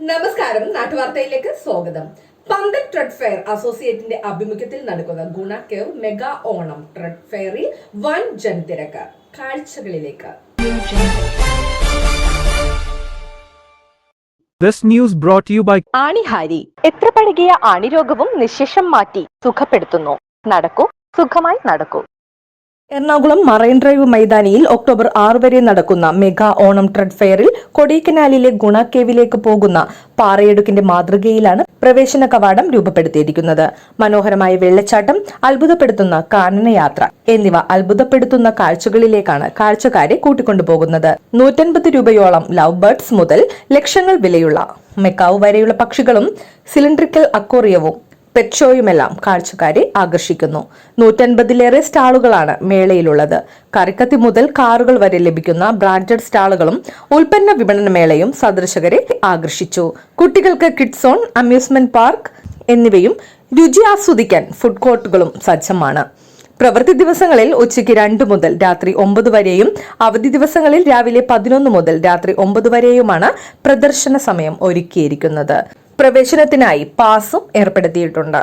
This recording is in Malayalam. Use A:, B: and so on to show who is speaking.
A: നമസ്കാരം. നാട്ടുവാർത്തയിലേക്ക് സ്വാഗതം. പന്തൽ ട്രെഡ് ഫെയർ അസോസിയേറ്റിന്റെ ആഭിമുഖ്യത്തിൽ നടക്കുന്ന Guna cave mega Onam trade ഫെയറിൽ വൻ ജനത്തിരക്ക് കാഴ്ചകളിലേക്ക്.
B: This news brought you by
C: ആണിഹാരി. എത്ര പഴകിയ ആണിരോഗവും നിശേഷം മാറ്റി സുഖപ്പെടുത്തുന്നു. നടക്കൂ സുഖമായി നടക്കൂ.
A: എറണാകുളം മറൈൻ ഡ്രൈവ് മൈതാനിയിൽ ഒക്ടോബർ ആറ് വരെ നടക്കുന്ന മെഗാ ഓണം ട്രെഡ് ഫെയറിൽ കൊടൈക്കനാലിലെ ഗുണ കേവിലേക്ക് പോകുന്ന പാറയെടുക്കിന്റെ മാതൃകയിലാണ് പ്രവേശന കവാടം രൂപപ്പെടുത്തിയിരിക്കുന്നത്. മനോഹരമായ വെള്ളച്ചാട്ടം അത്ഭുതപ്പെടുത്തുന്ന കാനനയാത്ര എന്നിവ അത്ഭുതപ്പെടുത്തുന്ന കാഴ്ചകളിലേക്കാണ് കാഴ്ചക്കാരെ കൂട്ടിക്കൊണ്ടുപോകുന്നത്. നൂറ്റൻപത് രൂപയോളം ലവ് ബേർഡ്സ് മുതൽ ലക്ഷങ്ങൾ വിലയുള്ള മെക്കാവ് വരെയുള്ള പക്ഷികളും സിലിണ്ടറിക്കൽ അക്വേറിയവും പെറ്റ് ഷോയുമെല്ലാം കാഴ്ചക്കാരെ ആകർഷിക്കുന്നു. നൂറ്റൻപതിലേറെ സ്റ്റാളുകളാണ് മേളയിലുള്ളത്. കറിക്കത്തി മുതൽ കാറുകൾ വരെ ലഭിക്കുന്ന ബ്രാൻഡഡ് സ്റ്റാളുകളും ഉൽപ്പന്ന വിപണന മേളയും സന്ദർശകരെ ആകർഷിച്ചു. കുട്ടികൾക്ക് കിഡ്സോൺ സോൺ അമ്യൂസ്മെന്റ് പാർക്ക് എന്നിവയും രുചി ആസ്വദിക്കാൻ ഫുഡ് കോർട്ടുകളും സജ്ജമാണ്. പ്രവൃത്തി ദിവസങ്ങളിൽ ഉച്ചയ്ക്ക് രണ്ട് മുതൽ രാത്രി ഒമ്പത് വരെയും അവധി ദിവസങ്ങളിൽ രാവിലെ പതിനൊന്ന് മുതൽ രാത്രി ഒമ്പത് വരെയുമാണ് പ്രദർശന സമയം ഒരുക്കിയിരിക്കുന്നത്. പ്രവേശനത്തിനായി പാസും ഏർപ്പെടുത്തിയിട്ടുണ്ട്.